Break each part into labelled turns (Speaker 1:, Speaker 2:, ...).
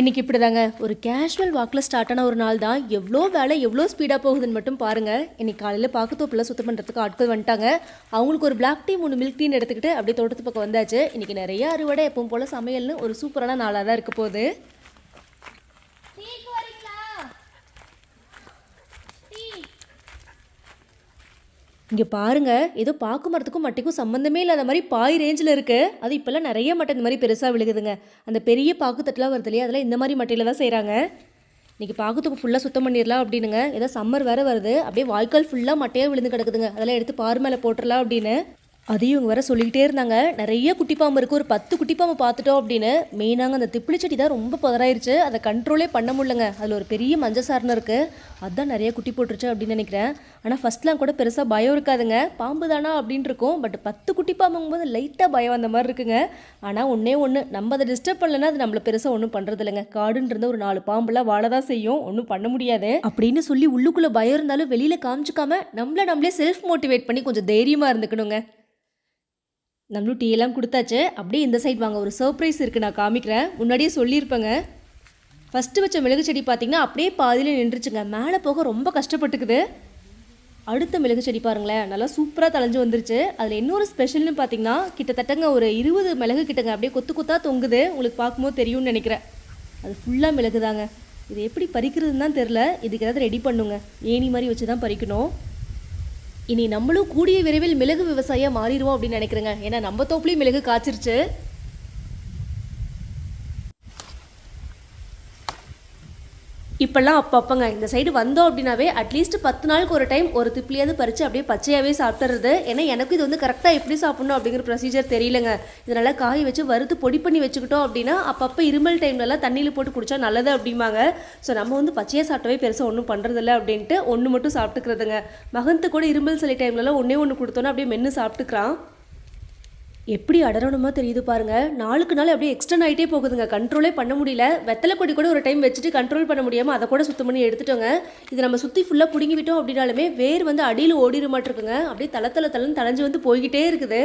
Speaker 1: இன்றைக்கு இப்படி தாங்க ஒரு கேஷுவல் வாக்கில் ஸ்டார்ட் ஆன ஒரு நாள் தான் எவ்வளோ வேலை எவ்வளோ ஸ்பீடாக போகுதுன்னு மட்டும் பாருங்க. இன்றைக்கி காலையில் பாக்கத்தோப்பில் சுத்தம் பண்ணுறதுக்கு ஆட்கள் வந்துட்டாங்க. அவங்களுக்கு ஒரு பிளாக் டீ மூணு மில்க் டீன்னு எடுத்துக்கிட்டு அப்படியே தோட்டத்து பக்கம் வந்தாச்சு. இன்றைக்கி நிறைய அறுவடை எப்பவும் போல் சமையல்னு ஒரு சூப்பரான நாளாக தான் இருக்க போகுது. இங்கே பாருங்க ஏதோ பாக்கு மரத்துக்கும் மட்டைக்கும் சம்மந்தமே இல்லாத மாதிரி பாய் ரேஞ்சில் இருக்கு. அது இப்போல்லாம் நிறைய மட்டை இந்த மாதிரி பெருசாக விழுகுதுங்க. அந்த பெரிய பாக்கு தட்டுலாம் வருது இல்லையா? அதெல்லாம் இந்த மாதிரி மட்டையில் தான் செய்கிறாங்க இன்னைக்கு பாக்குத்துக்கு ஃபுல்லாக சுத்தம் பண்ணிடலாம் அப்படின்னுங்க. ஏதோ சம்மர் வேறு வருது. அப்படியே வாய்க்கால் ஃபுல்லாக மட்டையாக விழுந்து கிடக்குதுங்க. அதெல்லாம் எடுத்து பார் மேலே போட்டுடலாம் அப்படின்னு. அதையும் இவங்க வர சொல்லிக்கிட்டே இருந்தாங்க. நிறைய குட்டி பாம்பு இருக்குது ஒரு பத்து குட்டி பாம்பு பார்த்துட்டோம் அப்படின்னு. மெயினாங்க அந்த திப்பிளிச்செடி செடி தான் ரொம்ப புதராயிருச்சு அதை கண்ட்ரோலே பண்ண முடியலங்க. அதில் ஒரு பெரிய மஞ்சள் சாரணம் இருக்குது அதுதான் நிறைய குட்டி போட்டுருச்சு அப்படின்னு நினைக்கிறேன். ஆனால் ஃபர்ஸ்ட்லாம் கூட பெருசாக பயம் இருக்காதுங்க. பாம்பு தானா அப்படின்னு இருக்கும். பட் பத்து குட்டி பாம்புங்கும்போது லைட்டாக பயம் அந்த மாதிரி இருக்குங்க. ஆனால் ஒன்றே ஒன்று நம்ம அதை டிஸ்டர்ப் பண்ணலன்னா அது நம்மளை பெருசாக ஒன்றும் பண்ணுறது இல்லைங்க காடுன்றது ஒரு நாலு பாம்புலாம் வாழ தான் செய்யும். ஒன்றும் பண்ண முடியாது. அப்படின்னு சொல்லி உள்ளுக்குள்ளே பயம் இருந்தாலும் வெளியில் காமிச்சிக்காம நம்மள நம்மளே செல்ஃப் மோட்டிவேட் பண்ணி கொஞ்சம் தைரியமாக இருந்துக்கணுங்க. நம்மளும் டீ எல்லாம் கொடுத்தாச்சு. அப்படியே இந்த சைடு வாங்க. ஒரு சர்ப்ரைஸ் இருக்குது நான் காமிக்கிறேன். முன்னாடியே சொல்லியிருப்பேங்க. ஃபஸ்ட்டு வச்ச மிளகு செடி பார்த்தீங்கன்னா அப்படியே பாதியில் நின்றுச்சுங்க. மேலே போக ரொம்ப கஷ்டப்பட்டுக்குது. அடுத்த மிளகு செடி பாருங்களேன். நல்லா சூப்பராக தளைஞ்சு வந்துருச்சு. அதில் இன்னொரு ஸ்பெஷல்னு பார்த்தீங்கன்னா கிட்டத்தட்டங்க ஒரு இருபது மிளகு கிட்டங்க. அப்படியே கொத்து கொத்தாக தொங்குது. உங்களுக்கு பார்க்கும்போது தெரியும்னு நினைக்கிறேன். அது ஃபுல்லாக மிளகு தாங்க இது எப்படி பறிக்கிறதுன்னு தான் தெரில. இதுக்கு ஏதாவது ரெடி பண்ணுங்க. ஏணி மாதிரி வச்சு தான் பறிக்கணும். இனி நம்மளும் கூடிய விரைவில் மிளகு விவசாயியாக மாறிடுவோம் அப்படின்னு நினைக்கிறேங்க. ஏன்னா நம்ம தோப்புலேயும் மிளகு காய்ச்சிருச்சு. இப்போல்லாம் அப்பப்பங்க. இந்த சைடு வந்தோம் அப்படின்னாவே அட்லீஸ்ட் பத்து நாளுக்கு ஒரு டைம் ஒரு திப்ளியாவது பறித்து அப்படியே பச்சையாகவே சாப்பிட்றது ஏன்னா எனக்கு இது வந்து கரெக்டாக எப்படி சாப்பிடணும் அப்படிங்கிற ப்ரொசீஜர் தெரியலங்க. இதனால் காய வச்சு வறுத்து பொடி பண்ணி வச்சுக்கிட்டோம் அப்படின்னா அப்பப்போ இருமல் டைம்லலாம் தண்ணியில் போட்டு குடித்தா நல்லது அப்படிம்பாங்க. ஸோ நம்ம வந்து பச்சையாக சாப்பிட்டவே பெருசாக ஒன்றும் பண்ணுறதில்ல அப்படின்ட்டு ஒன்று மட்டும் சாப்பிட்டுக்கிறதுங்க. மகந்து கூட இருமல் சிலை டைம்லலாம் ஒன்றே ஒன்று கொடுத்தோன்னா அப்படியே மென்று சாப்பிட்டுக்கிறான். எப்படி அடரணுமா தெரியுது பாருங்க. நாளுக்கு நாள் அப்படியே எக்ஸ்டன் ஆகிட்டே போகுதுங்க. கண்ட்ரோலே பண்ண முடியல. வெத்தலை கொடி கூட ஒரு டைம் வச்சுட்டு கண்ட்ரோல் பண்ண முடியாமல் அதை கூட சுத்தம் பண்ணி எடுத்துட்டோங்க. இது நம்ம சுற்றி ஃபுல்லாக பிடுங்கி விட்டோம் அப்படின்னாலுமே வேர் வந்து அடியில் ஓடிட மாட்டிருக்குங்க. அப்படியே தலை தலை தலைன்னு வந்து போய்கிட்டே இருக்குது.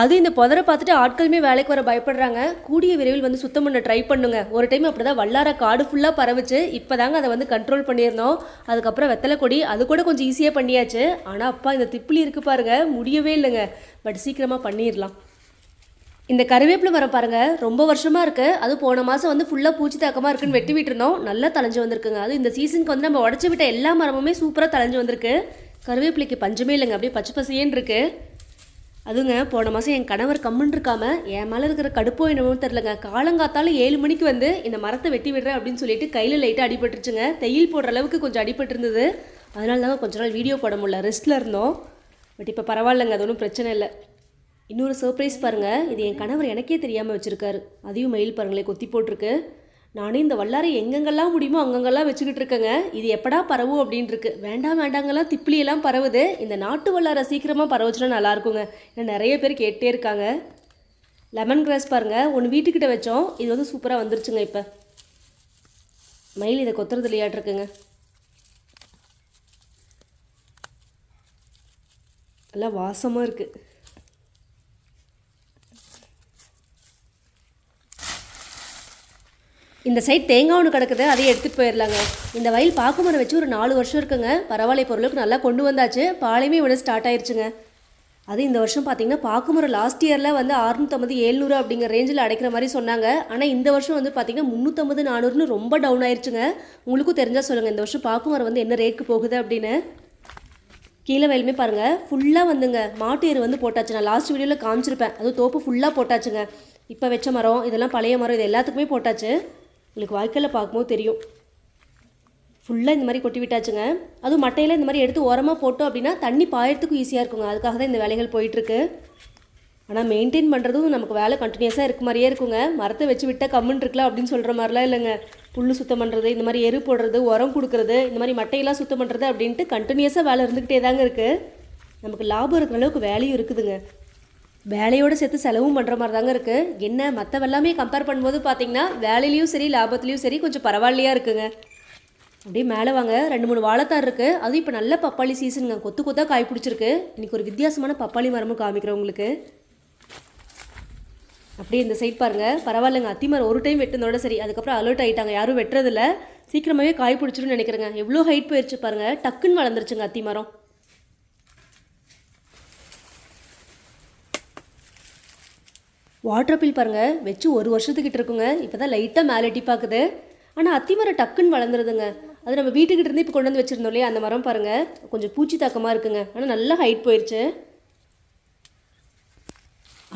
Speaker 1: அது இந்த புதரை பார்த்துட்டு ஆட்களுமே வேலைக்கு வர பயப்படுறாங்க. கூடிய விரைவில் வந்து சுத்தம் பண்ண ட்ரை பண்ணுங்க. ஒரு டைம் அப்படி தான் வல்லார காடு ஃபுல்லாக பரவிச்சு. இப்போ தாங்க அதை வந்து கண்ட்ரோல் பண்ணியிருந்தோம். அதுக்கப்புறம் வெத்தலை கொடி அது கூட கொஞ்சம் ஈஸியாக பண்ணியாச்சு. ஆனால் அப்பா இந்த திப்பிலி இருக்கு பாருங்க. முடியவே இல்லைங்க. பட் சீக்கிரமாக பண்ணிடலாம். இந்த கருவேப்பிலை மரம் பாருங்க. ரொம்ப வருஷமா இருக்கு. அது போன மாசம் வந்து ஃபுல்லா பூச்சி தாக்கமா இருக்குன்னு வெட்டி விட்டுருந்தோம். நல்லா தளைஞ்சு வந்திருக்குங்க. அது இந்த சீசனுக்கு வந்து நம்ம உடச்சி விட்ட எல்லா மரமுமே சூப்பரா தளைஞ்சு வந்திருக்கு. கருவேப்பிலைக்கு பஞ்சமே இல்லைங்க. அப்படியே பச்சை பசியேன்னு இருக்கு. அதுங்க போன மாதம் என் கணவர் கம்முன்னு இருக்காம என் மேலே இருக்கிற கடுப்போ என்னமோ தெரிலங்க காலங்காத்தால ஏழு மணிக்கு வந்து இந்த மரத்தை வெட்டி விடுறேன் அப்படின்னு சொல்லிட்டு கையில் லைட்டாக அடிபட்டுருச்சுங்க. தையல் போடுற அளவுக்கு கொஞ்சம் அடிபட்டுருந்தது. அதனால தாங்க கொஞ்ச நாள் வீடியோ போட முடியல. ரெஸ்ட்டில் இருந்தோம். பட் இப்போ பரவாயில்லைங்க அது ஒன்றும் பிரச்சனை இல்லை. இன்னொரு சர்ப்ரைஸ் பாருங்கள் இது என் கணவர் எனக்கே தெரியாமல் வச்சுருக்காரு. அதையும் மயில் பாருங்களேன் கொத்தி போட்டிருக்கு. நானே இந்த வல்லாரை எங்கெங்கெல்லாம் முடியுமோ அங்கங்கெல்லாம் வச்சுக்கிட்டு இருக்கேங்க. இது எப்படா பரவும் அப்படின்னு இருக்கு வேண்டாம் வேண்டாங்கெல்லாம் திப்பிலியெல்லாம் பரவுது. இந்த நாட்டு வல்லாரை சீக்கிரமாக பரவச்சுன்னா நல்லா இருக்குங்க ஏன்னா நிறைய பேர் கேட்டே இருக்காங்க. லெமன் கிராஸ் பாருங்கள் ஒன்று வீட்டுக்கிட்ட வச்சோம். இது வந்து சூப்பராக வந்துருச்சுங்க இப்போ. மயில் இதை கொத்துறது இல்லையாட்ருக்குங்க. நல்லா வாசமாக இருக்குது இந்த சைட் தேங்காய் ஒன்று கிடக்குது அதையும் எடுத்துகிட்டு போயிடலாங்க இந்த வயல் பாக்குமரம் வச்சு ஒரு நாலு வருஷம் இருக்குங்க. பரவாயில்ல பொருளுக்கு நல்லா கொண்டு வந்தாச்சு. பாலையுமே விட ஸ்டார்ட் ஆயிடுச்சுங்க அது இந்த வருஷம் பார்த்தீங்கன்னா பாக்குமரம் லாஸ்ட் இயரில் வந்து அறுநூத்தம்பது ஏழ்நூறு அப்படிங்கிற ரேஞ்சில் அடைக்கிற மாதிரி சொன்னாங்க. ஆனால் இந்த வருஷம் வந்து பார்த்தீங்கன்னா முந்நூற்றம்பது நானூறுன்னு ரொம்ப டவுன் ஆயிடுச்சுங்க உங்களுக்கும் தெரிஞ்சால் சொல்லுங்கள் இந்த வருஷம் பாக்குமரம் வந்து என்ன ரேட்டுக்கு போகுது அப்படின்னு. கீழே வயலுமே பாருங்கள் ஃபுல்லாக வந்துங்க. மாட்டு எரு வந்து போட்டாச்சு நான் லாஸ்ட் வீடியோவில் காமிச்சிருப்பேன். அதுவும் தோப்பு ஃபுல்லாக போட்டாச்சுங்க. இப்போ வச்ச மரம் இதெல்லாம் பழைய மரம் இது எல்லாத்துக்குமே போட்டாச்சு. உங்களுக்கு வாய்க்காலில் பார்க்கும்போது தெரியும். ஃபுல்லாக இந்த மாதிரி கொட்டி விட்டாச்சுங்க. அதுவும் மட்டையில் இந்த மாதிரி எடுத்து உரமாக போட்டோம் அப்படின்னா தண்ணி பாயறதுக்கும் ஈஸியாக இருக்குங்க. அதுக்காக தான் இந்த வேலைகள் போயிட்டுருக்கு. ஆனால் மெயின்டைன் பண்ணுறதும் நமக்கு வேலை கண்டினியூஸாக இருக்க மாதிரியே இருக்குங்க. மரத்தை வச்சு விட்டால் கம்முன்னு இருக்கலாம் அப்படின்னு சொல்கிற மாதிரிலாம் இல்லைங்க. புல் சுத்தம் பண்ணுறது இந்த மாதிரி எரு போடுறது உரம் கொடுக்குறது இந்த மாதிரி மட்டையெல்லாம் சுத்தம் பண்ணுறது அப்படின்ட்டு கண்டினியூஸாக வேலை இருந்துக்கிட்டே தாங்க இருக்குது நமக்கு லாபம் இருக்கிற அளவுக்கு வேலையும் இருக்குதுங்க. வேலையோடு சேர்த்து செலவும் பண்ணுற மாதிரி தாங்க இருக்குது என்ன மற்றவெல்லாமே கம்பேர் பண்ணும்போது பார்த்தீங்கன்னா வேலையிலையும் சரி லாபத்துலேயும் சரி கொஞ்சம் பரவாயில்லையா இருக்குங்க. அப்படியே மேலே வாங்க. ரெண்டு மூணு வாழைத்தார் இருக்குது அதுவும் இப்போ நல்ல பப்பாளி சீசனுங்க கொத்து கொத்தாக காய் பிடிச்சிருக்கு. இன்னைக்கு ஒரு வித்தியாசமான பப்பாளி மரமும் காமிக்கிறேன் உங்களுக்கு. அப்படியே இந்த சைட் பாருங்க. பரவாயில்லைங்க. அத்திமரம் ஒரு டைம் வெட்டினதோட சரி. அதுக்கப்புறம் அலர்ட் ஆகிட்டாங்க யாரும் வெட்டுறதில்ல. சீக்கிரமாகவே காய் பிடிச்சிருன்னு நினைக்கிறேங்க. எவ்வளோ ஹைட் போயிடுச்சு பாருங்கள் டக்குன்னு வளர்ந்துருச்சுங்க அத்திமரம். வாட்டர் பில் பாருங்க வச்சு ஒரு வருஷத்துக்கிட்ட இருக்குங்க. இப்போ தான் லைட்டாக மேலே பார்க்குது ஆனால் அத்திமரம் டக்குன்னு வளர்ந்துருதுங்க. அது நம்ம வீட்டுக்கிட்ட இருந்து இப்போ கொண்டு வந்து வச்சிருந்தோம் இல்லையா அந்த மரம் பாருங்க. கொஞ்சம் பூச்சி தாக்கமாக இருக்குங்க. ஆனால் நல்லா ஹைட் போயிடுச்சு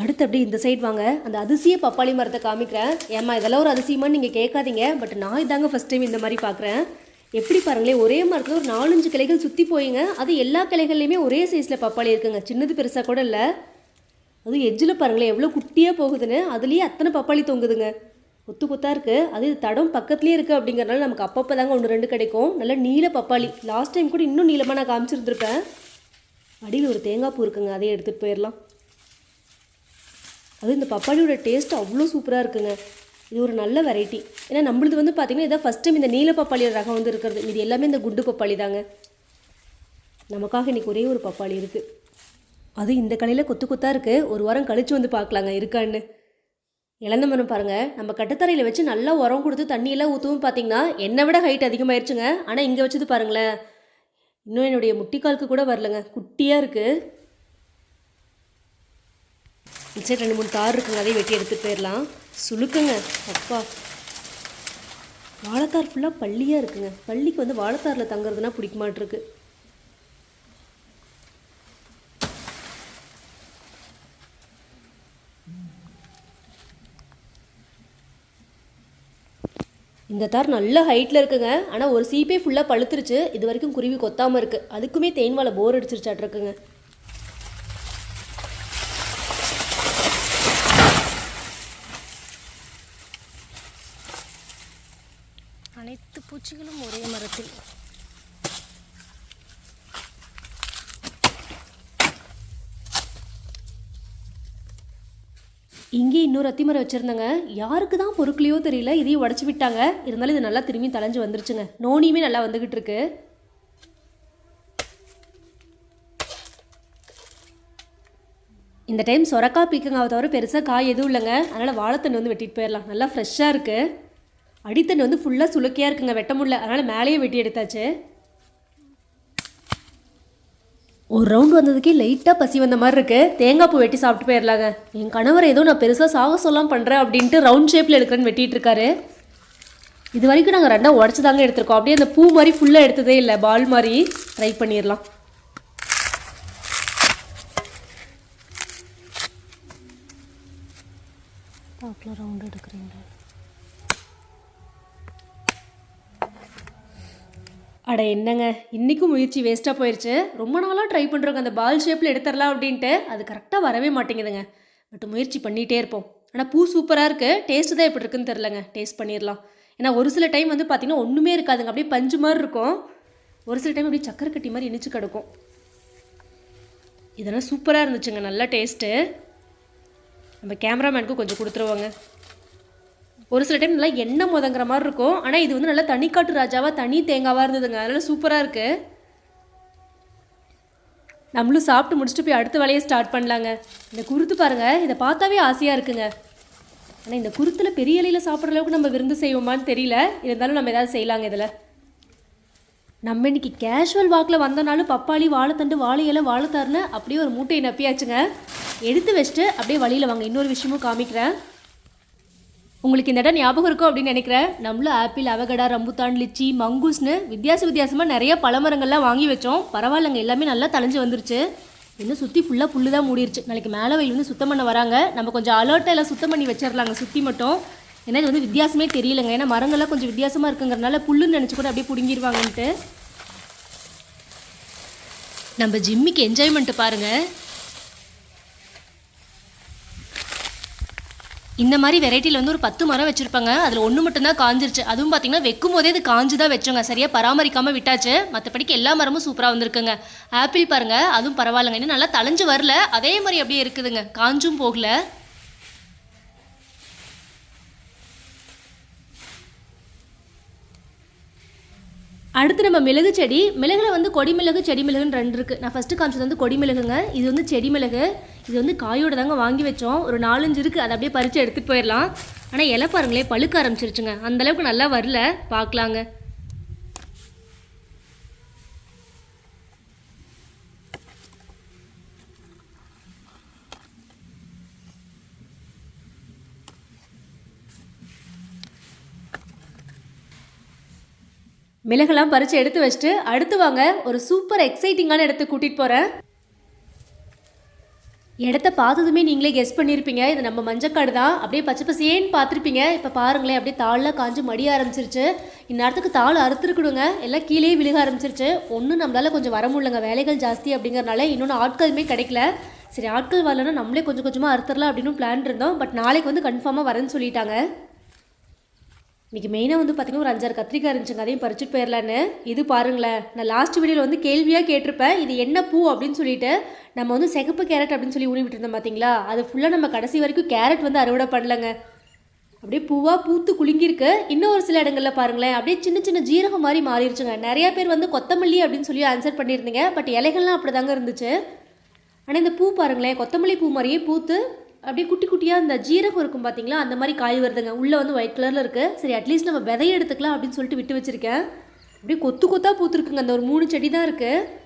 Speaker 1: அடுத்து அப்படியே இந்த சைடு வாங்க. அந்த அதிசய பப்பாளி மரத்தை காமிக்கிறேன். ஏம்மா இதெல்லாம் ஒரு அதிசயமானு நீங்கள் கேட்காதீங்க. பட் நான் இதாங்க ஃபஸ்ட் டைம் இந்த மாதிரி பார்க்குறேன் எப்படி பாருங்களேன் ஒரே மரத்தில் ஒரு நாலஞ்சு கிளைகள் சுற்றி போயிங்க. அது எல்லா கிளைகள்லையுமே ஒரே சைஸில் பப்பாளி இருக்குங்க. சின்னது பெருசாக கூட இல்லை. அதுவும் எஜ்ஜில் பாருங்களேன் எவ்வளோ குட்டியாக போகுதுன்னு. அதுலேயே அத்தனை பப்பாளி தொங்குதுங்க. கொத்து கொத்தாக இருக்குது அது தடம் பக்கத்துலேயே இருக்குது அப்படிங்கிறனால நமக்கு அப்பப்போ தாங்க ஒன்று ரெண்டு கிடைக்கும். நல்ல நீல பப்பாளி. லாஸ்ட் டைம் கூட இன்னும் நீளமாக நான் காமிச்சிருந்துருப்பேன். அடியில் ஒரு தேங்காய் பூ இருக்குங்க அதையும் எடுத்துகிட்டு போயிடலாம் அது இந்த பப்பாளியோட டேஸ்ட் அவ்வளோ சூப்பராக இருக்குங்க. இது ஒரு நல்ல வெரைட்டி ஏன்னா நம்மளுது வந்து பார்த்தீங்கன்னா இதான் ஃபஸ்ட் டைம் இந்த நீல பப்பாளியோட ரகம் வந்து இருக்கிறது. இது எல்லாமே இந்த குண்டு பப்பாளி தாங்க. நமக்காக இன்னைக்கு ஒரே ஒரு பப்பாளி இருக்குது அது இந்த கடையில் கொத்து கொத்தாக இருக்குது ஒரு வாரம் கழிச்சு வந்து பார்க்கலாங்க இருக்கான்னு. இழந்த மரம் பாருங்கள் நம்ம கட்டுத்தரையில் வச்சு நல்லா உரம் கொடுத்து தண்ணியெல்லாம் ஊற்றவும் பார்த்தீங்கன்னா என்னை விட ஹைட் அதிகமாயிருச்சுங்க. ஆனால் இங்கே வச்சது பாருங்களேன். இன்னும் என்னுடைய முட்டிக்காலுக்கு கூட வரலங்க. குட்டியாக இருக்குது சரி ரெண்டு மூணு தார் இருக்குங்க. அதையும் வெட்டி எடுத்துகிட்டு போயிடலாம். சுளுக்குங்க. அப்பா. வாழைத்தார் ஃபுல்லாக பள்ளியாக இருக்குங்க. பள்ளிக்கு வந்து வாழைத்தாரில் தங்குறதுனா பிடிக்க மாட்டிருக்கு இந்த தார் நல்ல ஹைட்டில் இருக்குங்க. ஆனால் ஒரு சீப்பே ஃபுல்லாக பழுத்துருச்சு. இது வரைக்கும் குருவி கொத்தாமல் இருக்குது அதுக்குமே தேன் வாழை போர் அடிச்சிருச்சாட்ருக்குங்க
Speaker 2: அனைத்து பூச்சிகளும் ஒரே மரத்தில்.
Speaker 1: இங்கே இன்னொரு அத்திமரம் வச்சுருந்தேங்க. யாருக்கு தான் பொறுக்கலையோ தெரியல இதையும் உடச்சி விட்டாங்க. இருந்தாலும் இது நல்லா திரும்பி தலைஞ்சு வந்துருச்சுங்க. நோனியுமே நல்லா வந்துக்கிட்டு இருக்கு. இந்த டைம் சொரக்காய் பீக்கங்காவை தவிர பெருசாக காய் எதுவும் இல்லைங்க. அதனால் வாழைத்தண்ணி வந்து வெட்டிட்டு போயிடலாம் நல்லா ஃப்ரெஷ்ஷாக இருக்குது அடித்தண்ணி வந்து ஃபுல்லாக சுளுக்கையாக இருக்குங்க. வெட்ட முடியல. அதனால் மேலேயே வெட்டி எடுத்தாச்சு. ஒரு ரவுண்ட் வந்ததுக்கே லைட்டாக பசி வந்த மாதிரி இருக்கு. தேங்காய் பூ வெட்டி சாப்பிட்டு போயிடலாங்க என் கணவர் ஏதோ நான் பெருசாக சாகசம்லாம் பண்ணுறேன் அப்படின்ட்டு ரவுண்ட் ஷேப்பில் எடுக்கிறேன்னு வெட்டிட்டு இருக்காரு. இது வரைக்கும் நாங்கள் ரெண்டாக உடச்சி தாங்க எடுத்திருக்கோம். அப்படியே அந்த பூ மாதிரி ஃபுல்லாக எடுத்ததே இல்லை. பால் மாதிரி ட்ரை பண்ணிடலாம்
Speaker 2: பார்க்கலாம் ரவுண்ட் எடுக்கிறீங்களா?
Speaker 1: அட என்னங்க இன்றைக்கும் முயற்சி வேஸ்ட்டாக போயிடுச்சு ரொம்ப நாளாக ட்ரை பண்ணுறோங்க அந்த பால் ஷேப்பில் எடுத்துடலாம் அப்படின்ட்டு. அது கரெக்டாக வரவே மாட்டேங்குதுங்க. பட் முயற்சி பண்ணிகிட்டே இருப்போம். ஆனால் பூ சூப்பராக இருக்குது டேஸ்ட்டு தான் எப்படி இருக்குன்னு தெரிலங்க டேஸ்ட் பண்ணிடலாம் ஏன்னா ஒரு சில டைம் வந்து பார்த்திங்கன்னா ஒன்றுமே இருக்காதுங்க. அப்படியே பஞ்சு மாதிரி இருக்கும். ஒரு சில டைம் அப்படியே சக்கரை கட்டி மாதிரி இனிச்சு கிடக்கும். இதெல்லாம் சூப்பராக இருந்துச்சுங்க. நல்லா டேஸ்ட்டு நம்ம கேமராமேனுக்கும் கொஞ்சம் கொடுத்துருவோங்க. ஒரு சில டைம் நல்லா எண்ணெய் முதங்குற மாதிரி இருக்கும். ஆனால் இது வந்து நல்லா தனிக்காட்டு ராஜாவாக தனி தேங்காவாக இருந்ததுங்க. அதனால் சூப்பராக இருக்குது நம்மளும் சாப்பிட்டு முடிச்சுட்டு போய் அடுத்த வேலையை ஸ்டார்ட் பண்ணலாங்க. இந்த குருத்து பாருங்கள் இதை பார்த்தாவே ஆசையாக இருக்குங்க. ஆனால் இந்த குருத்தில் பெரிய இலையில் சாப்பிட்ற அளவுக்கு நம்ம விருந்து செய்வோமான்னு தெரியல. இருந்தாலும் நம்ம ஏதாவது செய்யலாங்க இதில். நம்ம இன்னைக்கு கேஷுவல் வாக்கில் வந்தனாலும் பப்பாளி வாழைத்தண்டு வாழை இலை வாழைத்தாருன்னு அப்படியே ஒரு மூட்டையை நப்பியாச்சுங்க. எடுத்து வச்சுட்டு அப்படியே வழியில் வாங்க. இன்னொரு விஷயமும் காமிக்கிறேன். உங்களுக்கு இந்த இடம் ஞாபகம் இருக்கும் அப்படின்னு நினைக்கிறேன். நம்மளும் ஆப்பிள் அவகடா ரம்புத்தான் லிச்சி மங்கூஸ்னு வித்தியாச வித்தியாசமாக நிறைய பழமரங்கள்லாம் வாங்கி வச்சோம். பரவாயில்லைங்க எல்லாமே நல்லா தலைஞ்சு வந்துருச்சு. இன்னும் சுற்றி ஃபுல்லாக புல்லு தான் மூடிருச்சு. நாளைக்கு மேலே வயல் வந்து சுத்தம் பண்ண வராங்க. நம்ம கொஞ்சம் அலர்ட்டாக எல்லாம் சுத்தம் பண்ணி வச்சிடலாங்க சுற்றி மட்டும். ஏன்னா இது வந்து வித்தியாசமே தெரியலங்க. ஏன்னா மரங்கள்லாம் கொஞ்சம் வித்தியாசமாக இருக்குங்கிறனால புல்லுன்னு நினச்சி கூட அப்படியே பிடுங்கிடுவாங்கன்ட்டு நம்ம ஜிம்மிக்கு என்ஜாய்மெண்ட்டு பாருங்கள் இந்த மாதிரி வெரைட்டியில் வந்து ஒரு பத்து மரம் வச்சுருப்பாங்க. அதில் ஒன்று மட்டும்தான் காஞ்சிருச்சு. அதுவும் பார்த்தீங்கன்னா வைக்கும் போதே இது காஞ்சு தான் வச்சோங்க. சரியாக பராமரிக்காமல் விட்டாச்சு. மற்றபடிக்கு எல்லா மரமும் சூப்பராக வந்திருக்குங்க. ஆப்பிள் பாருங்க அதுவும் பரவாயில்லைங்க. இன்னும் நல்லா தளைஞ்சு வரல. அதே மாதிரி அப்படியே இருக்குதுங்க. காஞ்சும் போகல. அடுத்து நம்ம மிளகு செடி. மிளகுல வந்து கொடி மிளகு செடி மிளகுன்னு ரெண்டு இருக்குது நான் ஃபஸ்ட்டு காமிச்சது வந்து கொடி மிளகுங்க இது வந்து செடி மிளகு இது வந்து காயோட தாங்க வாங்கி வச்சோம். ஒரு நாலஞ்சு இருக்குது அதை அப்படியே பறித்து எடுத்துகிட்டு போயிடலாம். ஆனால் இலை பாருங்களேன் பழுக்க ஆரம்பிச்சிருச்சுங்க. அந்தளவுக்கு நல்லா வரல. பார்க்கலாங்க. மிளகெல்லாம் பறித்து எடுத்து வச்சுட்டு அடுத்து வாங்க ஒரு சூப்பர் எக்ஸைட்டிங்கான இடத்துக்கு கூட்டிகிட்டு போகிறேன் இடத்த பார்த்ததுமே நீங்களே கெஸ் பண்ணியிருப்பீங்க இது நம்ம மஞ்சக்காடு தான். அப்படியே பச்சை பசேன்னு பார்த்துருப்பீங்க. இப்போ பாருங்களேன் அப்படியே தாளெலாம் காஞ்சு மடிய ஆரம்பிச்சிருச்சு. இந்நேரத்துக்கு தாள் அறுத்துருக்கணுங்க. எல்லாம் கீழே விழுக ஆரம்பிச்சிருச்சு. ஒன்றும் நம்மளால் கொஞ்சம் வர முடியலங்க. வேலைகள் ஜாஸ்தி அப்படிங்கிறனால இன்னொன்று ஆட்களுமே கிடைக்கல. சரி ஆட்கள் வரலன்னா நம்மளே கொஞ்சம் கொஞ்சமாக அறுத்துடலாம் அப்படின்னு பிளான் இருந்தோம். பட் நாளைக்கு வந்து கன்ஃபார்மாக வரேன்னு சொல்லிட்டாங்க. இன்னைக்கு மெயினாக வந்து பார்த்தீங்கன்னா ஒரு அஞ்சாறு கத்திரிக்காய் இருந்துச்சுங்க அதையும் பறிச்சுட்டு போயிடலான்னு இது பாருங்களேன். நான் லாஸ்ட் வீடியோவில் வந்து கேள்வியாக கேட்டிருப்பேன். இது என்ன பூ அப்படின்னு சொல்லிட்டு நம்ம வந்து சிகப்பு கேரட் அப்படின்னு சொல்லி ஊனி விட்டுருந்தோம் பார்த்தீங்களா அது ஃபுல்லாக நம்ம கடைசி வரைக்கும் கேரட் வந்து அறுவடை பண்ணலங்க. அப்படியே பூவாக பூத்து குலுங்கியிருக்கு. இன்னும் ஒரு சில இடங்களில் பாருங்களேன். அப்படியே சின்ன சின்ன ஜீரகம் மாதிரி மாறிடுச்சுங்க. நிறையா பேர் வந்து கொத்தமல்லி அப்படின்னு சொல்லி ஆன்சர் பண்ணியிருந்தீங்க. பட் இலைகள்லாம் அப்படி தாங்க இருந்துச்சு. ஆனால் இந்த பூ பாருங்களேன் கொத்தமல்லி பூ மாதிரியே பூத்து அப்படியே குட்டி குட்டியாக இந்த ஜீரகம் இருக்கும் பார்த்தீங்களா அந்த மாதிரி காய் வருதுங்க. உள்ளே வந்து ஒயிட் கலரில் இருக்குது சரி அட்லீஸ்ட் நம்ம விதைய எடுத்துக்கலாம் அப்படின்னு சொல்லிட்டு விட்டு வச்சுருக்கேன். அப்படியே கொத்து கொத்தாக பூத்துருக்குங்க. அந்த ஒரு மூணு செடி தான் இருக்குது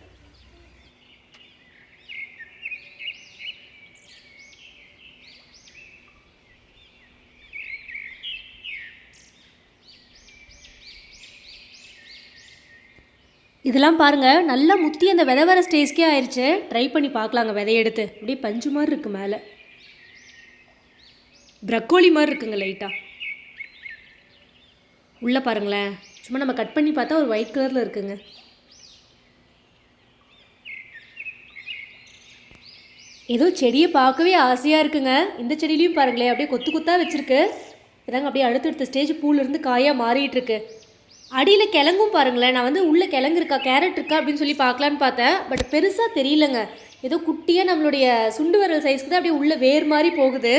Speaker 1: இதெல்லாம் பாருங்க. நல்லா முத்தி அந்த விதை வர ஸ்டேஜ்க்கே ஆயிடுச்சு ட்ரை பண்ணி பார்க்கலாங்க விதையெடுத்து அப்படியே பஞ்சு மாதிரி இருக்குது மேலே. ப்ரக்கோலி மாதிரி இருக்குங்க லைட்டாக உள்ளே பாருங்களேன். சும்மா நம்ம கட் பண்ணி பார்த்தா ஒரு ஒயிட் கலரில் இருக்குங்க. ஏதோ செடியை பார்க்கவே ஆசையாக இருக்குங்க. இந்த செடியிலையும் பாருங்களேன் அப்படியே கொத்து கொத்தாக வச்சுருக்கு. இதாங்க அப்படியே அடுத்தடுத்த ஸ்டேஜ் பூலேருந்து காயாக மாறிட்டு இருக்கு. அடியில் கிழங்கும் பாருங்களேன். நான் வந்து உள்ளே கிழங்கு இருக்கா கேரட் இருக்கா அப்படின்னு சொல்லி பார்க்கலான்னு பார்த்தேன். பட் பெருசாக தெரியலங்க. ஏதோ குட்டியாக நம்மளுடைய சுண்டு வரல் சைஸ்க்கு தான் அப்படியே உள்ளே வேர் மாதிரி போகுது.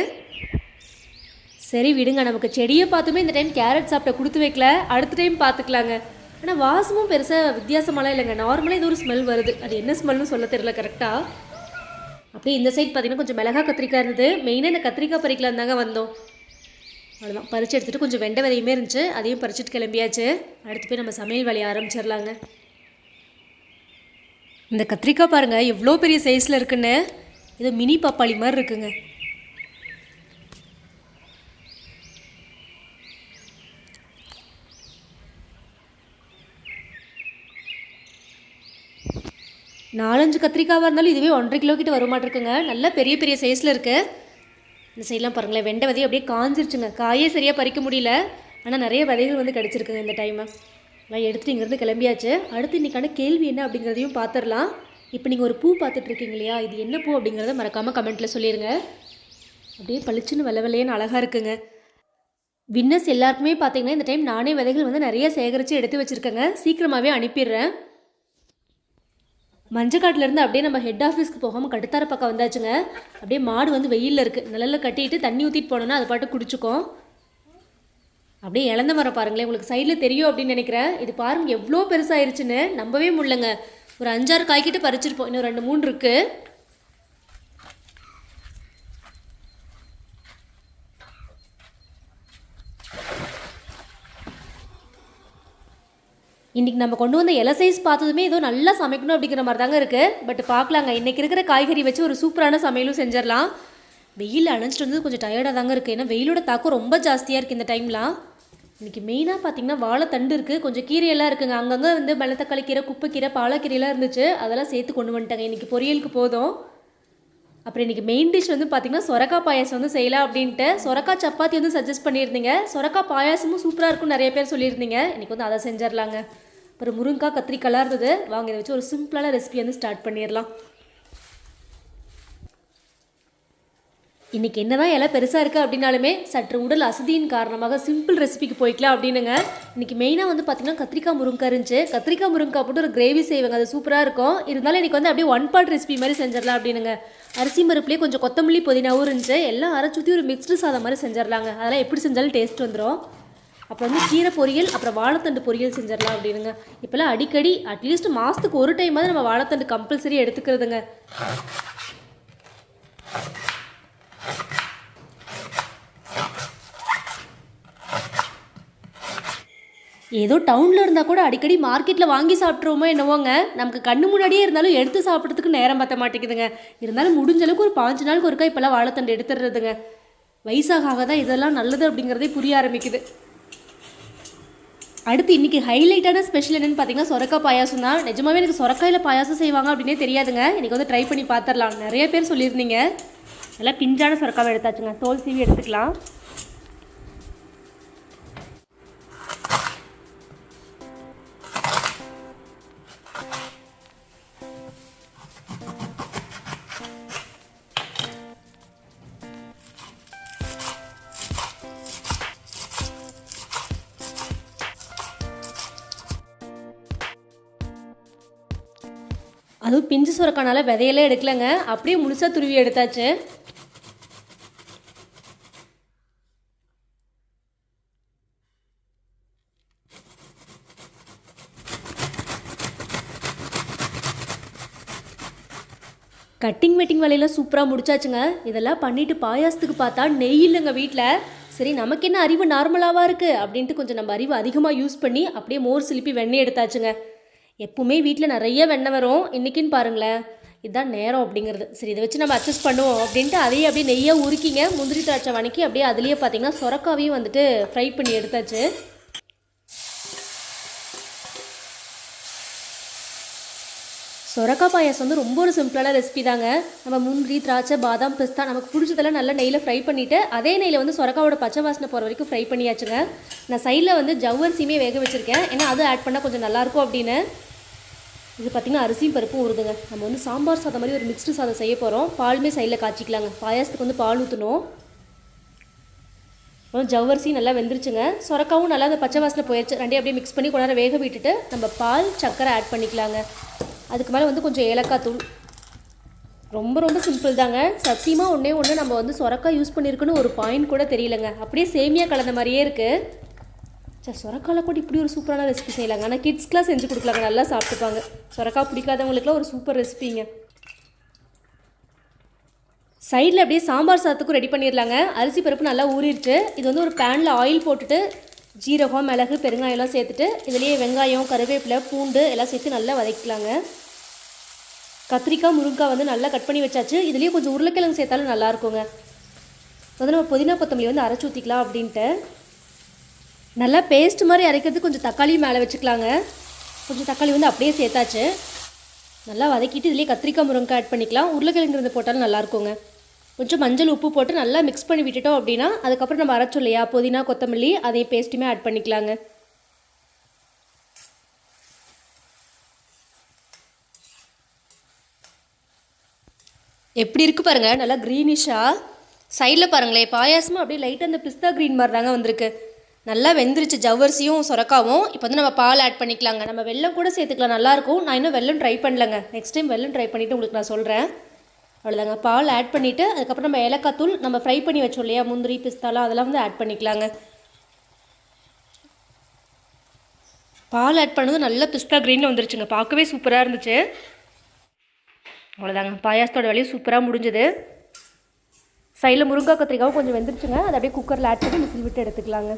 Speaker 1: சரி விடுங்க நமக்கு செடியை பார்த்துமே இந்த டைம் கேரட் சாப்பிட்ட கொடுத்து வைக்கல. அடுத்த டைம் பார்த்துக்கலாங்க. ஆனால் வாசமும் பெருசாக வித்தியாசமாலாம் இல்லைங்க. நார்மலாக இது ஒரு ஸ்மெல் வருது. அது என்ன ஸ்மெல்னு சொல்ல தெரியல கரெக்டாக அப்படியே இந்த சைட் பார்த்தீங்கன்னா கொஞ்சம் மிளகா கத்திரிக்காய் இருந்தது. மெயினாக இந்த கத்திரிக்காய் பறிக்கலாம் தாங்க வந்தோம். அவ்வளோதான் பறிச்சு எடுத்துகிட்டு கொஞ்சம் வெண்டை விதையுமே இருந்துச்சு. அதையும் பறிச்சுட்டு கிளம்பியாச்சு. அடுத்து போய் நம்ம சமையல் வேலையை ஆரம்பிச்சிடலாங்க. இந்த கத்திரிக்காய் பாருங்கள் எவ்வளோ பெரிய சைஸில் இருக்குன்னு. இது மினி பப்பாளி மாதிரி இருக்குங்க. நாலஞ்சு கத்திரிக்காவாக இருந்தாலும் இதுவே ஒன்றரை கிலோ கிட்ட வரமாட்டிருக்குங்க நல்ல பெரிய பெரிய சைஸில் இருக்குது இந்த சைட்லாம் பாருங்களேன் வெண்டை விதை அப்படியே காஞ்சிருச்சுங்க. காயே சரியாக பறிக்க முடியல. ஆனால் நிறைய விதைகள் வந்து கிடச்சிருக்குங்க இந்த டைமை நான் எடுத்துகிட்டு இங்கேருந்து கிளம்பியாச்சு. அடுத்து இன்றைக்கான கேள்வி என்ன அப்படிங்கிறதையும் பார்த்துடலாம் இப்போ நீங்கள் ஒரு பூ பார்த்துட்டு இருக்கீங்க இல்லையா? இது என்ன பூ அப்படிங்கிறத மறக்காமல் கமெண்ட்டில் சொல்லிடுங்க அப்படியே பளிச்சுன்னு வெள்ளை வெள்ளையன்னு அழகாக இருக்குங்க. வின்னர்ஸ் எல்லாருக்குமே பார்த்தீங்கன்னா இந்த டைம் நானே விதைகள் வந்து நிறைய சேகரித்து எடுத்து வச்சுருக்கேங்க. சீக்கிரமாகவே அனுப்பிடுறேன். மஞ்சக்காட்டிலேருந்து அப்படியே நம்ம ஹெட் ஆஃபீஸ்க்கு போகாமல் கடுத்தார பக்கம் வந்தாச்சுங்க. அப்படியே மாடு வந்து வெயிலில் இருக்குது நிழல்ல கட்டிட்டு தண்ணி ஊற்றிட்டு போனோன்னா அது பாட்டு குடிச்சுக்கும். அப்படியே இழந்த மரம் பாருங்களேன். உங்களுக்கு சைடில் தெரியும் அப்படின்னு நினைக்கிறேன். இது பாருங்கள் எவ்வளோ பெருசாகிருச்சுன்னு நம்பவே முடியலங்க. ஒரு அஞ்சாறு காய்கிட்ட பறிச்சிருப்போம். இன்னும் ரெண்டு மூணு இருக்குது இன்றைக்கி நம்ம கொண்டு வந்த இலை சைஸ் பார்த்ததுமே ஏதோ நல்லா சமைக்கணும் அப்படிங்கிற மாதிரி தாங்க இருக்குது பட் பார்க்கலாங்க. இன்றைக்கி இருக்கிற காய்கறி வச்சு ஒரு சூப்பரான சமையலும் செஞ்சிடலாம். வெயில் அணைஞ்சிட்டு வந்து கொஞ்சம் டயர்டாக தாங்க இருக்குது ஏன்னா வெயிலோட தாக்கம் ரொம்ப ஜாஸ்தியாக இருக்குது இந்த டைம்லாம் இன்றைக்கி மெயினாக பார்த்தீங்கன்னா வாழைத்தண்டு இருக்குது கொஞ்சம் கீரையெல்லாம் இருக்குங்க. அங்கங்கே வந்து மலத்தக்காளி கீரை குப்பைக்கீரை பாலக்கீரையெல்லாம் இருந்துச்சு. அதெல்லாம் சேர்த்து கொண்டு வந்துட்டாங்க. இன்றைக்கி பொரியலுக்கு போதும். அப்புறம் இன்றைக்கி மெயின் டிஷ் வந்து பார்த்திங்கன்னா சொரக்காய் பாயாசம் வந்து செய்யலாம் அப்படின்ட்டு சொரக்காய் சப்பாத்தி வந்து சஜஸ்ட் பண்ணியிருந்தீங்க. சொரக்காய் பாயாசமும் சூப்பராக இருக்கும்னு நிறைய பேர் சொல்லியிருந்தீங்க. இன்றைக்கி வந்து அதை செஞ்சிடலாங்க. அப்புறம் முருங்காய் கத்திரிக்காய்லாம் இருந்தது. வாங்க இதை வச்சு ஒரு சிம்பிளான ரெசிபி வந்து ஸ்டார்ட் பண்ணிடலாம். இன்றைக்கி என்னதான் இலை பெருசாக இருக்குது அப்படின்னாலுமே சற்று உடல் அசதியின் காரணமாக சிம்பிள் ரெசிபிக்கு போய்க்கலாம் அப்படின்னுங்க. இன்றைக்கி மெயினாக வந்து பார்த்திங்கன்னா கத்திரிக்காய் முருங்காய் இருந்துச்சு. கத்திரிக்காய் முருங்காய் போட்டு ஒரு கிரேவி செய்வாங்க. அது சூப்பராக இருக்கும். இருந்தாலும் இன்றைக்கி வந்து அப்படியே ஒன் பார்ட் ரெசிபி மாதிரி செஞ்சிடலாம் அப்படின்னுங்க. அரிசி மறுப்புலேயே கொஞ்சம் கொத்தமல்லி புதினாவும் இருந்துச்சு. எல்லாம் அரைச்சி ஊற்றி ஒரு மிக்ஸ்டு சாதம் மாதிரி செஞ்சிடலாங்க. அதெல்லாம் எப்படி செஞ்சாலும் டேஸ்ட் வந்துடும் அப்புறம் வந்து கீரை பொரியல் அப்புறம் வாழைத்தண்டு பொரியல் செஞ்சிடலாம் அப்படின்னுங்க. இப்போல்லாம் அடிக்கடி அட்லீஸ்ட் மாதத்துக்கு ஒரு டைமாவது நம்ம வாழைத்தண்டு கம்பல்சரி எடுத்துக்கிறதுங்க. ஏதோ டவுனில் இருந்தால் கூட அடிக்கடி மார்க்கெட்டில் வாங்கி சாப்பிட்ருவோமோ என்னவோங்க? நமக்கு கண்ணு முன்னாடியே இருந்தாலும் எடுத்து சாப்பிட்றதுக்கு நேரம் பத்த மாட்டேங்குதுங்க. இருந்தாலும் முடிஞ்ச அளவுக்கு ஒரு பாஞ்சு நாளுக்கு ஒருக்கா இப்போல்லாம் வாழைத்தண்டு எடுத்துடுறதுங்க. வயசாக ஆக தான் இதெல்லாம் நல்லது அப்படிங்கிறதே புரிய ஆரம்பிக்குது. அடுத்து இன்றைக்கி ஹைலைட்டான ஸ்பெஷல் என்னென்னு பார்த்தீங்கன்னா சொரக்காய் பாயாசம் தான். நிஜமாவே எனக்கு சொரக்காயில் பாயாசம் செய்வாங்க அப்படின்னே தெரியாதுங்க. இன்னைக்கு வந்து ட்ரை பண்ணி பார்த்துடலாம் நிறைய பேர் சொல்லியிருந்தீங்க. நல்லா பிஞ்சான சொரக்காவை எடுத்தாச்சுங்க. தோல் சீவி எடுத்துக்கலாம். அதுவும் பிஞ்சு சுரக்கானால விதையெல்லாம் எடுக்கலைங்க. அப்படியே முழுசாக துருவி எடுத்தாச்சு. கட்டிங் வெட்டிங் வேலையெல்லாம் சூப்பராக முடிச்சாச்சுங்க. இதெல்லாம் பண்ணிட்டு பாயாசத்துக்கு பார்த்தா நெய் இல்லைங்க வீட்டில் சரி நமக்கு என்ன அறிவு நார்மலாவா இருக்குது அப்படின்ட்டு கொஞ்சம் நம்ம அறிவு அதிகமாக யூஸ் பண்ணி அப்படியே மோர் சிலிப்பி வெண்ணெய் எடுத்தாச்சுங்க. எப்பவுமே வீட்டில் நிறைய வெண்ணெய் வரும். இன்னைக்குன்னு பாருங்களேன். இதுதான் நேரம் அப்படிங்கிறது. சரி இதை வச்சு நம்ம அட்ஜஸ்ட் பண்ணுவோம் அப்படின்ட்டு அதையே அப்படியே நெய்யாக உருக்கிங்க. முந்திரி திராட்சை வணக்கி அப்படியே அதுலேயே பார்த்தீங்கன்னா சொரக்காவையும் வந்துட்டு ஃப்ரை பண்ணி எடுத்தாச்சு. சொரக்காய் பாயாசம் வந்து ரொம்ப ஒரு சிம்பிளான ரெசிபி தாங்க. நம்ம முந்திரி திராட்சை பாதாம் பிஸ்தா நமக்கு பிடிச்சதெல்லாம் நல்லா நெய்யில் ஃப்ரை பண்ணிவிட்டு அதே நெய்யில் வந்து சொரக்காவோட பச்சை வாசனை போகிற வரைக்கும் ஃப்ரை பண்ணியாச்சுங்க. நான் சைடில் வந்து ஜவ்வரிசியுமே வேக வச்சுருக்கேன். ஏன்னா அது ஆட் பண்ணால் கொஞ்சம் நல்லாயிருக்கும் அப்படின்னு. இது பார்த்திங்கன்னா அரிசியும் பருப்பும் உருதுங்க நம்ம வந்து சாம்பார் சாதம் மாதிரி ஒரு மிக்ஸ்டு சாதம் செய்ய போகிறோம் பாலுமே சைடில் காய்ச்சிக்கலாங்க. பாயாசத்துக்கு வந்து பால் ஊற்றணும் அப்புறம் ஜவ்வரிசி நல்லா வெந்துருச்சுங்க. சொரக்காவும் நல்லா அந்த பச்சை வாசனை போயிடுச்சு ரெண்டையும் அப்படியே மிக்ஸ் பண்ணி கொண்டாட வேக விட்டுட்டு நம்ம பால் சக்கரை ஆட் பண்ணிக்கலாங்க. அதுக்கு மேலே வந்து கொஞ்சம் ஏலக்காய் தூள். ரொம்ப ரொம்ப சிம்பிள் தாங்க. சத்தியமாக ஒன்றே ஒன்று நம்ம வந்து சொரக்காய் யூஸ் பண்ணியிருக்குன்னு ஒரு பாயிண்ட் கூட தெரியலங்க. அப்படியே சேமியா கலந்த மாதிரியே இருக்குது சார் சொரக்காயில் கூட இப்படி ஒரு சூப்பரான ரெசிபி செய்யலாங்க. ஆனால் கிட்ஸ்க்கெலாம் செஞ்சு கொடுக்கலாங்க. நல்லா சாப்பிட்டுப்பாங்க. சொரக்காய் பிடிக்காதவங்களுக்குலாம் ஒரு சூப்பர் ரெசிபிங்க சைடில் அப்படியே சாம்பார் சாதத்துக்கும் ரெடி பண்ணிடலாங்க. அரிசி பருப்பு நல்லா ஊறிடுச்சு. இது வந்து ஒரு பேனில் ஆயில் போட்டுட்டு ஜீரகம் மிளகு பெருங்காயம்லாம் சேர்த்துட்டு இதுலேயே வெங்காயம் கருவேப்பிலை பூண்டு எல்லாம் சேர்த்து நல்லா வதக்கிக்கலாங்க. கத்திரிக்காய் முருங்காய் வந்து நல்லா கட் பண்ணி வச்சாச்சு. இதுலேயே கொஞ்சம் உருளைக்கிழங்கு சேர்த்தாலும் நல்லா இருக்குங்க. வந்து நம்ம புதினா கொத்தமல்லி வந்து அரைச்சி ஊற்றிக்கலாம் அப்படின்ட்டு. நல்லா பேஸ்ட் மாதிரி அரைக்கிறதுக்கு கொஞ்சம் தக்காளியும் மேலே வச்சுக்கலாங்க. கொஞ்சம் தக்காளி வந்து அப்படியே சேர்த்தாச்சு. நல்லா வதக்கிட்டு இதுலேயே கத்திரிக்காய் முருங்கை ஆட் பண்ணிக்கலாம். உருளைக்கிழங்கு இருந்து போட்டாலும் நல்லா இருக்குங்க. கொஞ்சம் மஞ்சள் உப்பு போட்டு நல்லா மிக்ஸ் பண்ணி விட்டுட்டோம் அப்படின்னா அதுக்கப்புறம் நம்ம அரைச்சோம் இல்லையா? புதினா கொத்தமல்லி அதையும் பேஸ்ட்டுமே ஆட் பண்ணிக்கலாங்க. எப்படி இருக்குது பாருங்கள் நல்லா க்ரீனிஷாக சைடில் பாருங்களேன் பாயாசமாக அப்படியே லைட்டாக அந்த பிஸ்தா க்ரீன் மாதிரி தாங்க வந்திருக்கு. நல்லா வெந்துருச்சு. ஜவ்வரிசியும் சொரக்காவும். இப்போ வந்து நம்ம பால் ஆட் பண்ணிக்கலாங்க. நம்ம வெள்ளம் கூட சேர்த்துக்கலாம். நல்லாயிருக்கும் நான் இன்னும் வெள்ளம் ட்ரை பண்ணலங்க. நெக்ஸ்ட் டைம் வெள்ளம் ட்ரை பண்ணிவிட்டு உங்களுக்கு நான் சொல்கிறேன் அவ்வளோதாங்க பால் ஆட் பண்ணிவிட்டு அதுக்கப்புறம் நம்ம ஏலக்காய் தூள் நம்ம ஃப்ரை பண்ணி வச்சோம் இல்லையா? முந்திரி பிஸ்தாலாம் அதெல்லாம் வந்து ஆட் பண்ணிக்கலாங்க. பால் ஆட் பண்ணது நல்லா பிஸ்தா க்ரீனில் வந்துருச்சுங்க. பார்க்கவே சூப்பராக இருந்துச்சு. அவ்வளோதாங்க பாயாசத்தோட வேலையும் சூப்பராக முடிஞ்சுது. சைடில் முருங்கா கத்திரிக்காவும் கொஞ்சம் வெந்துருச்சுங்க. அதை அப்படியே குக்கரில் ஆட் பண்ணி விசில் விட்டு எடுத்துக்கலாங்க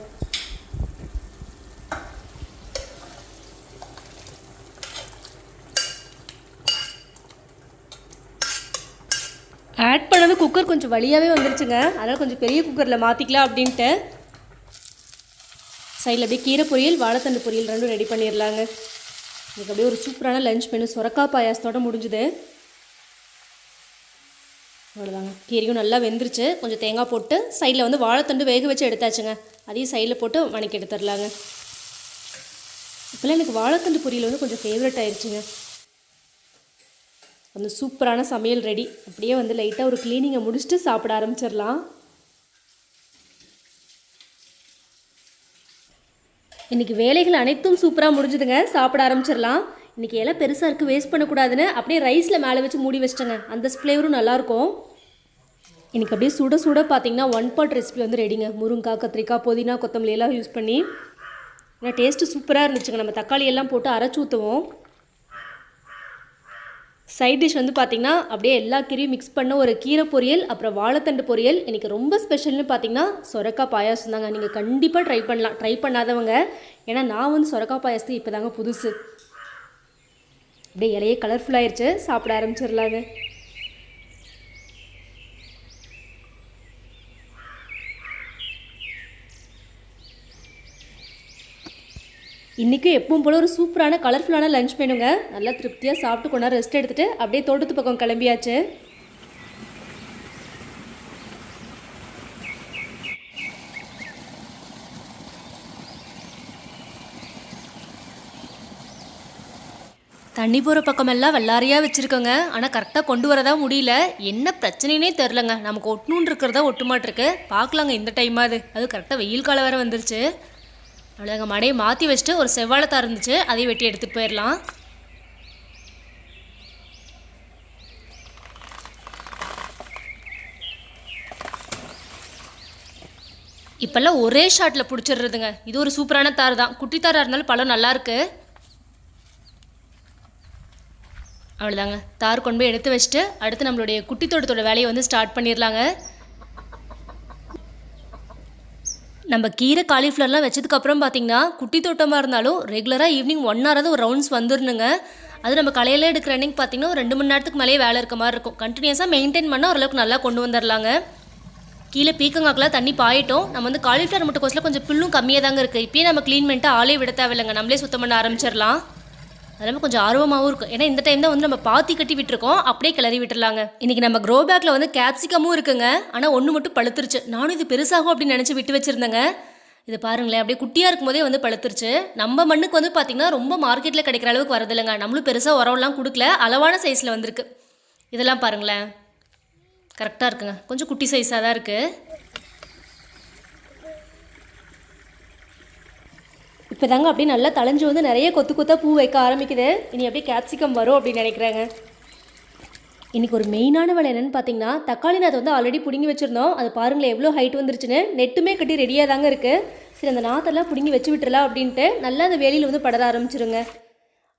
Speaker 1: ஆட் பண்ணது குக்கர் கொஞ்சம் வழியாகவே வந்துருச்சுங்க. அதனால் கொஞ்சம் பெரிய குக்கரில் மாற்றிக்கலாம் அப்படின்ட்டு. சைடில் அப்படியே கீரை பொரியல் வாழைத்தண்டு பொரியல் ரெண்டும் ரெடி பண்ணிடலாங்க எனக்கு அப்படியே ஒரு சூப்பரான லஞ்ச் மெனு சுரக்கா பாயாசத்தோட முடிஞ்சுது. அவ்வளோதாங்க கீரையும் நல்லா வெந்துருச்சு. கொஞ்சம் தேங்காய் போட்டு சைடில் வந்து வாழைத்தண்டு வேக வச்சு எடுத்தாச்சுங்க. அதையும் சைடில் போட்டு வணக்கி எடுத்துடலாங்க இப்போல்லாம் எனக்கு வாழைத்தண்டு பொரியல் வந்து கொஞ்சம் ஃபேவரட் ஆயிடுச்சுங்க வந்து சூப்பரான சமையல் ரெடி. அப்படியே வந்து லைட்டாக ஒரு க்ளீனிங்கை முடிச்சுட்டு சாப்பிட ஆரம்பிச்சிடலாம். இன்றைக்கி வேலைகள் அனைத்தும் சூப்பராக முடிஞ்சுதுங்க. சாப்பிட ஆரம்பிச்சிடலாம். இன்றைக்கி எல்லாம் பெருசாக இருக்குது வேஸ்ட் பண்ணக்கூடாதுன்னு அப்படியே ரைஸில் மேலே வச்சு மூடி வச்சிட்டேங்க. அந்த ஃப்ளேவரும் நல்லாயிருக்கும். இன்றைக்கி அப்படியே சுட சுட பார்த்தீங்கன்னா ஒன் பாட் ரெசிபி வந்து ரெடிங்க முருங்காய் கத்திரிக்காய் புதினா கொத்தமல்லி எல்லாம் யூஸ் பண்ணி. ஆனால் டேஸ்ட்டு சூப்பராக இருந்துச்சுங்க. நம்ம தக்காளி எல்லாம் போட்டு அரைச்சி ஊற்றுவோம் சைட் டிஷ் வந்து பார்த்திங்கன்னா அப்படியே எல்லா கீரையும் மிக்ஸ் பண்ண ஒரு கீரை பொரியல் அப்புறம் வாழைத்தண்டு பொரியல். இன்றைக்கி ரொம்ப ஸ்பெஷல்னு பார்த்தீங்கன்னா சொரக்காய் பாயாசம் தாங்க. நீங்கள் கண்டிப்பாக ட்ரை பண்ணலாம். ட்ரை பண்ணாதவங்க ஏன்னா நான் வந்து சொரக்காய் பாயாசத்துக்கு இப்போ தாங்க புதுசு. அப்படியே இலையே கலர்ஃபுல்லாகிருச்சு சாப்பிட ஆரம்பிச்சிடலாங்க. இன்றைக்கும் எப்பவும் போல ஒரு சூப்பரான கலர்ஃபுல்லான லஞ்ச் மெனுங்க நல்லா திருப்தியாக சாப்பிட்டு கொண்டா ரெஸ்ட் எடுத்துகிட்டு அப்படியே தோட்டத்து பக்கம் கிளம்பியாச்சு. தண்ணி போகிற பக்கமெல்லாம் வெள்ளாரியாக வச்சுருக்கோங்க. ஆனால் கரெக்டாக கொண்டு வரதா முடியல. என்ன பிரச்சனைனே தெரிலங்க நமக்கு ஒட்டணுன்னு இருக்கிறதா ஒட்டுமாட்டிருக்கு. பார்க்கலாங்க இந்த டைமாவது அது கரெக்டாக வெயில் காலம் வேறு வந்துருச்சு. அவ்வளோதாங்க மடையை மாற்றி வச்சுட்டு ஒரு செவ்வாழைத்தா இருந்துச்சு அதையும் வெட்டி எடுத்துகிட்டு போயிடலாம் இப்போல்லாம் ஒரே ஷாட்டில் பிடிச்சிடுறதுங்க. இது ஒரு சூப்பரான தார் தான். குட்டி தாராக இருந்தாலும் பழம் நல்லாயிருக்கு அவ்வளோதாங்க தார் கொண்டு போய் எடுத்து வச்சுட்டு அடுத்து நம்மளுடைய குட்டி தோட்டத்தோட வேலையை வந்து ஸ்டார்ட் பண்ணிடலாங்க நம்ம கீரை காலிஃப்ளவர்லாம் வச்சதுக்கப்புறம் பார்த்தீங்கன்னா குட்டி தோட்டமாக இருந்தாலும் ரெகுலராக ஈவினிங் ஒன் ஹவராவது ஒரு ரவுண்ட்ஸ் வந்துடணுங்க அது நம்ம கலையில எடுக்கிற அன்னைக்கு பார்த்தீங்கன்னா ஒரு ரெண்டு மணி நேரத்துக்கு மேலேயே வேலை இருக்க மாதிரி இருக்கும். கண்டினியூஸாக மெயின்டைன் பண்ணால் ஓரளவுக்கு நல்லா கொண்டு வந்துடலாங்க கீழே பீக்கங்காக்கெலாம் தண்ணி பாயிட்டோம். நம்ம வந்து காலிஃப்ளவர் முட்டைக்கோஸில் கொஞ்சம் புல்லும் கம்மியாக தாங்க இருக்குது இப்பயே நம்ம க்ளீன் பண்ணிட்டு ஆளே விட தேவையில்லைங்க. நம்மளே சுத்தம் பண்ண ஆரம்பிச்சிடலாம் அதெல்லாமே கொஞ்சம் ஆர்வமாகவும் இருக்கும். ஏன்னா இந்த டைம் தான் வந்து நம்ம பாத்தி கட்டி விட்டுருக்கோம். அப்படியே கிளறி விட்டுருலாங்க இன்னைக்கு நம்ம க்ரோ பேக்கில் வந்து கேப்சிகமும் இருக்குங்க. ஆனால் ஒன்று மட்டும் பழுத்துருச்சு. நானும் இது பெருசாகும் அப்படின்னு நினச்சி விட்டு வச்சுருந்தேங்க. இது பாருங்களேன் அப்படியே குட்டியாக இருக்கும்போதே வந்து பழுத்துருச்சு. நம்ம மண்ணுக்கு வந்து பார்த்திங்கன்னா ரொம்ப மார்க்கெட்டில் கிடைக்கிற அளவுக்கு வரதில்லைங்க நம்மளும் பெருசாக உரம்லாம் கொடுக்கல. அளவான சைஸில் வந்திருக்கு. இதெல்லாம் பாருங்களேன். கரெக்டாக இருக்குங்க. கொஞ்சம் குட்டி சைஸாக தான் இருக்குது இப்போ தாங்க அப்படியே நல்லா தளைஞ்சு வந்து நிறைய கொத்து கொத்தாக பூ வைக்க ஆரம்பிக்குது. இனி அப்படியே கேப்சிகம் வரும் அப்படின்னு நினைக்கிறாங்க. இன்றைக்கி ஒரு மெயினான வேலை என்னென்னு பார்த்தீங்கன்னா தக்காளி நாற்று வந்து ஆல்ரெடி பிடுங்கி வச்சுருந்தோம். அது பாருங்களேன் எவ்வளோ ஹைட் வந்துருச்சுன்னு. நெட்டுமே கட்டி ரெடியாக தாங்க இருக்குது சரி அந்த நாற்றெல்லாம் பிடுங்கி வச்சு விட்டுறலாம் அப்படின்ட்டு நல்லா அந்த வேலியில் வந்து படர ஆரம்பிச்சிருங்க.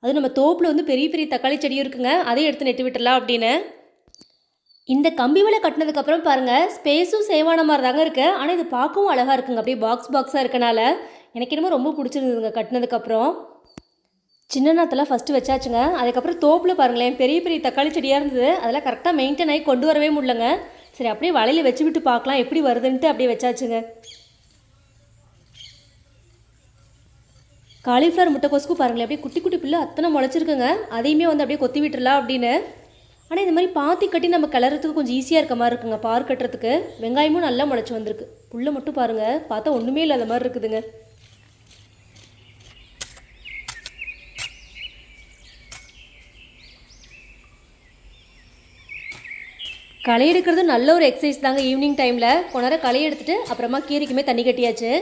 Speaker 1: அது நம்ம தோப்பில் வந்து பெரிய பெரிய தக்காளி செடியும் இருக்குங்க. அதையும் எடுத்து நெட்டு விட்டுறலாம் அப்படின்னு. இந்த கம்பி வலை கட்டினதுக்கப்புறம் பாருங்கள் ஸ்பேஸும் சேவான மாதிரி தாங்க இருக்குது ஆனால் இது பார்க்கவும் அழகாக இருக்குங்க. அப்படியே பாக்ஸ் பாக்ஸாக இருக்கனால எனக்கு என்னமோ ரொம்ப பிடிச்சிருந்ததுங்க கட்டினதுக்கப்புறம். சின்ன நாத்தெல்லாம் ஃபஸ்ட்டு வச்சாச்சுங்க. அதுக்கப்புறம் தோப்பில் பாருங்களேன் பெரிய பெரிய தக்காளி செடியாக இருந்தது. அதெல்லாம் கரெக்டாக மெயின்டைன் ஆகி கொண்டு வரவே முடியலங்க. சரி அப்படியே வலையில் வச்சு விட்டு பார்க்கலாம் எப்படி வருதுன்ட்டு அப்படியே வச்சாச்சுங்க. காலிஃப்ளவர் முட்டைக்கோசுக்கும் பாருங்களேன் அப்படியே குட்டி குட்டி பிள்ளை அத்தனை முளைச்சிருக்குங்க. அதையுமே வந்து அப்படியே கொத்தி விட்டுறலாம் அப்படின்னு. ஆனால் இந்த மாதிரி பாத்தி கட்டி நம்ம கிளறதுக்கு கொஞ்சம் ஈஸியாக இருக்க மாதிரி இருக்குங்க பார் கட்டுறதுக்கு. வெங்காயமும் நல்லா முளைச்சி வந்திருக்கு. புல்லை மட்டும் பாருங்கள் பார்த்தா ஒன்றுமே இல்லாத மாதிரி இருக்குதுங்க. களை எடுக்கிறது நல்ல ஒரு எக்ஸசைஸ் தாங்க. ஈவினிங் டைமில் கொஞ்ச நேரம் களை எடுத்துட்டு அப்புறமா கீரைக்குமே தண்ணி கட்டியாச்சு.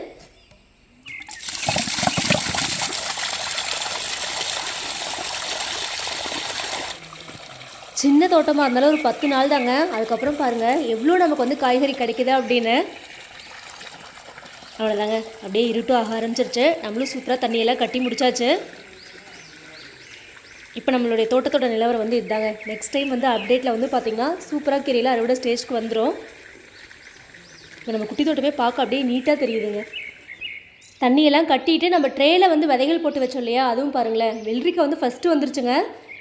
Speaker 1: சின்ன தோட்டமாக இருந்தாலும் ஒரு பத்து நாள் தாங்க. அதுக்கப்புறம் பாருங்கள் எவ்வளோ நமக்கு வந்து காய்கறி கிடைக்குது அப்படின்னு. அவ்வளோதாங்க அப்படியே இருட்டும் ஆக ஆரம்பிச்சிருச்சு. நம்மளும் சூப்பராக தண்ணியெல்லாம் கட்டி முடிச்சாச்சு. இப்போ நம்மளுடைய தோட்டத்தோட நிலவரம் வந்து இதுதாங்க நெக்ஸ்ட் டைம் வந்து அப்டேட்டில் வந்து பார்த்திங்கன்னா சூப்பராக கீரையில் அறுவடை ஸ்டேஜ்க்கு வந்துடும் இப்போ நம்ம குட்டி தோட்டமே பார்க்க அப்படியே நீட்டாக தெரியுதுங்க. தண்ணியெல்லாம் கட்டிட்டு நம்ம ட்ரேயில் வந்து விதைகள் போட்டு வச்சோம் இல்லையா? அதுவும் பாருங்களேன். வெள்ளரிக்காய் வந்து ஃபஸ்ட்டு வந்துருச்சுங்க.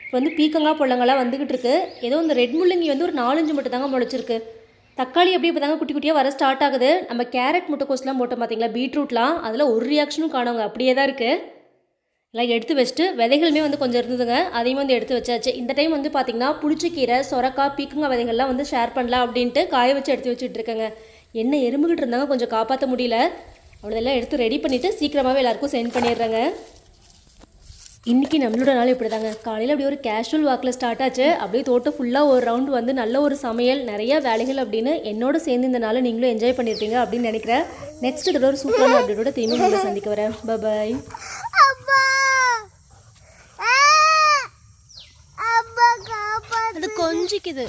Speaker 1: இப்போ வந்து பீக்கங்காய் பொள்ளங்கள்லாம் வந்துக்கிட்டு இருக்கு. ஏதோ இந்த ரெட் முள்ளங்கி வந்து ஒரு நாலஞ்சு மட்டும் தாங்க முளைச்சிருக்கு. தக்காளி அப்படியே இப்போ தாங்க குட்டி குட்டியாக வர ஸ்டார்ட் ஆகுது. நம்ம கேரட் முட்டைக்கோஸ்லாம் போட்டோம் பார்த்தீங்களா பீட்ரூட்லாம். அதில் ஒரு ரியாக்ஷனும் காணவங்க அப்படியே தான் இருக்குது எல்லாம் எடுத்து வச்சுட்டு விதைகளுமே வந்து கொஞ்சம் இருந்ததுங்க. அதையும் வந்து எடுத்து வச்சாச்சு. இந்த டைம் வந்து பார்த்திங்கன்னா புளிச்சக்கீரை சொரக்காய் பீக்கங்காய் விதைகள்லாம் வந்து ஷேர் பண்ணலாம் அப்படின்ட்டு காய வச்சு எடுத்து வச்சுட்டு இருக்கேங்க. என்ன எறும்புகிட்டு இருந்தாங்க கொஞ்சம் காப்பாற்ற முடியல. அவ்வளோதெல்லாம் எடுத்து ரெடி பண்ணிவிட்டு சீக்கிரமாகவே எல்லாருக்கும் சென்ட் பண்ணிடுறேங்க. இன்றைக்கி நம்மளோட நாள் இப்படி தாங்க காலையில் அப்படியே ஒரு கேஷுவல் வாக்கில் ஸ்டார்ட் ஆச்சு. அப்படியே தோட்டம் ஃபுல்லாக ஒரு ரவுண்ட் வந்து நல்ல ஒரு சமையல் நிறைய வேலைகள் அப்படின்னு என்னோட சேர்ந்து இந்த நாளை நீங்களும் என்ஜாய் பண்ணியிருப்பீங்க அப்படின்னு நினைக்கிறேன். நெக்ஸ்ட் இதோட ஒரு சூப்பரான அப்படியோட திரும்பி உங்களை சந்திக்க வரேன். பாய்
Speaker 2: அது கொஞ்சிக்குது.